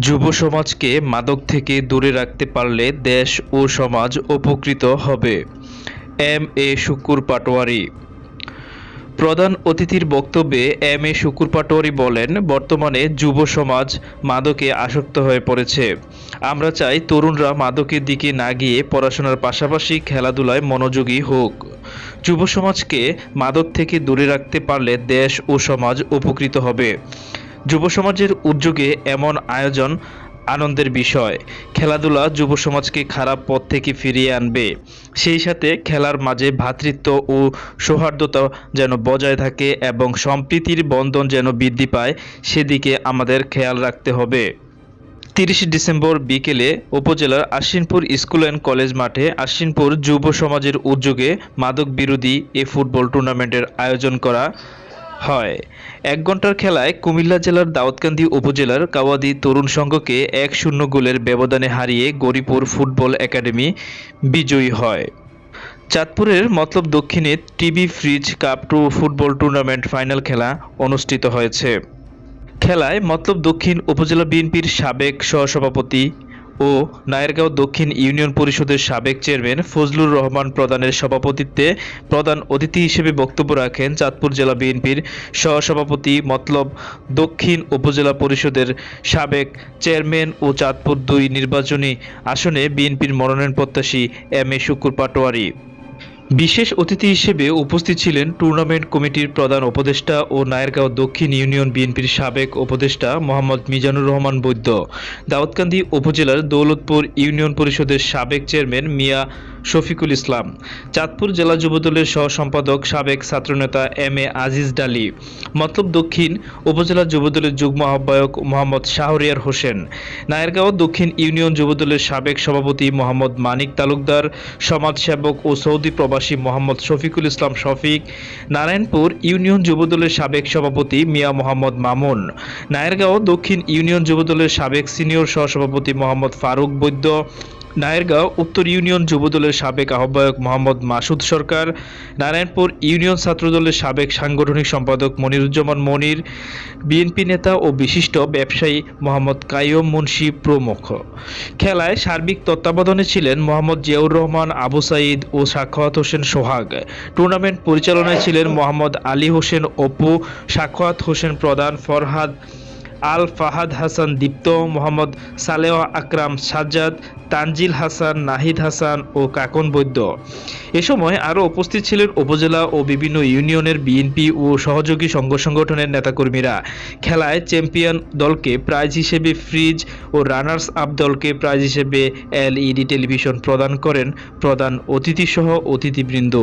যুব সমাজকে মাদক থেকে দূরে রাখতে পারলে দেশ ও সমাজ উপকৃত হবে। এম. এ. শুকুর পাটোয়ারি। প্রধান অতিথির বক্তব্যে এম. এ. শুকুর পাটোয়ারি বলেন, বর্তমানে যুব সমাজ মাদকে আসক্ত হয়ে পড়েছে। আমরা চাই তরুণরা মাদকের দিকে না গিয়ে পড়াশোনার পাশাপাশি খেলাধুলায় মনোযোগী হোক। যুব সমাজকে মাদক থেকে দূরে রাখতে পারলে দেশ ও সমাজ উপকৃত হবে। যুব সমাজের উদ্যোগে এমন আয়োজন আনন্দের বিষয়। খেলাধুলা যুব সমাজকে খারাপ পথ থেকে ফিরিয়ে আনবে। সেই সাথে খেলার মাঝে ভ্রাতৃত্ব ও সৌহার্দ্যতা যেন বজায় থাকে এবং সম্প্রীতির বন্ধন যেন বৃদ্ধি পায়, সেদিকে আমাদের খেয়াল রাখতে হবে। তিরিশে ডিসেম্বর বিকেলে উপজেলার আশ্বিনপুর স্কুল অ্যান্ড কলেজ মাঠে আশ্বিনপুর যুব সমাজের উদ্যোগে মাদক বিরোধী এ ফুটবল টুর্নামেন্টের আয়োজন করা হয়। এক ঘণ্টার খেলায় কুমিল্লা জেলার দাউদকান্দি উপজেলার কাওয়াদি তরুণ সংঘকে এক শূন্য গোলের ব্যবধানে হারিয়ে গরিপুর ফুটবল একাডেমি বিজয়ী হয়। চাঁদপুরের মতলব দক্ষিণে TV fridge cup two football tournament final খেলা অনুষ্ঠিত হয়েছে। খেলায় মতলব দক্ষিণ উপজেলা বিএনপির সাবেক সহসভাপতি ও নায়েরগাঁও দক্ষিণ ইউনিয়ন পরিষদের সাবেক চেয়ারম্যান ফজলুর রহমান প্রধানের সভাপতিত্বে প্রধান অতিথি হিসেবে বক্তব্য রাখেন চাঁদপুর জেলা বিএনপির সহসভাপতি মতলব দক্ষিণ উপজেলা পরিষদের সাবেক চেয়ারম্যান ও চাঁদপুর দুই নির্বাচনী আসনে বিএনপির মনোনয়ন প্রত্যাশী এম এ শুকুর পাটোয়ারি। বিশেষ অতিথি হিসেবে উপস্থিত ছিলেন টুর্নামেন্ট কমিটির প্রধান উপদেষ্টা ও নায়েরগাঁও দক্ষিণ ইউনিয়ন বিএনপির সাবেক উপদেষ্টা মোহাম্মদ মিজানুর রহমান বৈদ্য। দাউদকান্দি উপজেলার দৌলতপুর ইউনিয়ন পরিষদের সাবেক চেয়ারম্যান মিয়া শফিকুল ইসলাম। চাঁদপুর জেলা যুবদলের সহ সম্পাদক সাবেক ছাত্রনেতা এম এ আজিজ ডালি। মতলব দক্ষিণ উপজেলা যুবদলের যুগ্ম আহ্বায়ক মোহাম্মদ শাহরিয়ার হোসেন। নায়েরগাঁও দক্ষিণ ইউনিয়ন যুবদলের সাবেক সভাপতি মোহাম্মদ মানিক তালুকদার, সমাজসেবক ও সৌদি প্রবাসী মোহাম্মদ শফিকুল ইসলাম শফিক, নারায়ণপুর ইউনিয়ন যুবদলের সাবেক সভাপতি মিয়া মোহাম্মদ মামুন, নায়েরগাঁও দক্ষিণ ইউনিয়ন যুবদলের সাবেক সিনিয়র সহসভাপতি মোহাম্মদ ফারুক বৈদ্য নায়েরগাঁও উত্তর ইউনিয়ন যুবদলের সাবেক আহ্বায়ক মোহাম্মদ মাসুদ সরকার, নারায়ণপুর ইউনিয়ন ছাত্রদলের সাবেক সাংগঠনিক সম্পাদক মনিরুজ্জামান মনির, বিএনপি নেতা ও বিশিষ্ট ব্যবসায়ী মোহাম্মদ কাইয়ম মুন্সি প্রমুখ। খেলায় সার্বিক তত্ত্বাবধানে ছিলেন মোহাম্মদ জিয়াউর রহমান, আবু সাইদ ও সাখাওয়াত হোসেন সোহাগ। টুর্নামেন্ট পরিচালনায় ছিলেন মোহাম্মদ আলী হোসেন অপু, সাখাওয়াত হোসেন প্রধান ফরহাদ আল ফাহাদ হাসান, দীপ্ত মোহাম্মদ সালেহ আকরাম, সাজ্জাদ, তানজিল হাসান, নাহিদ হাসান ও কাকন বৈদ্য। এ সময় আরও উপস্থিত ছিলেন উপজেলা ও বিভিন্ন ইউনিয়নের বিএনপি ও সহযোগী সংঘ সংগঠনের নেতাকর্মীরা। খেলায় চ্যাম্পিয়ন দলকে প্রাইজ হিসেবে ফ্রিজ ও রানার্স আপ দলকে প্রাইজ হিসেবে এলইডি টেলিভিশন প্রদান করেন প্রধান অতিথিসহ অতিথিবৃন্দ।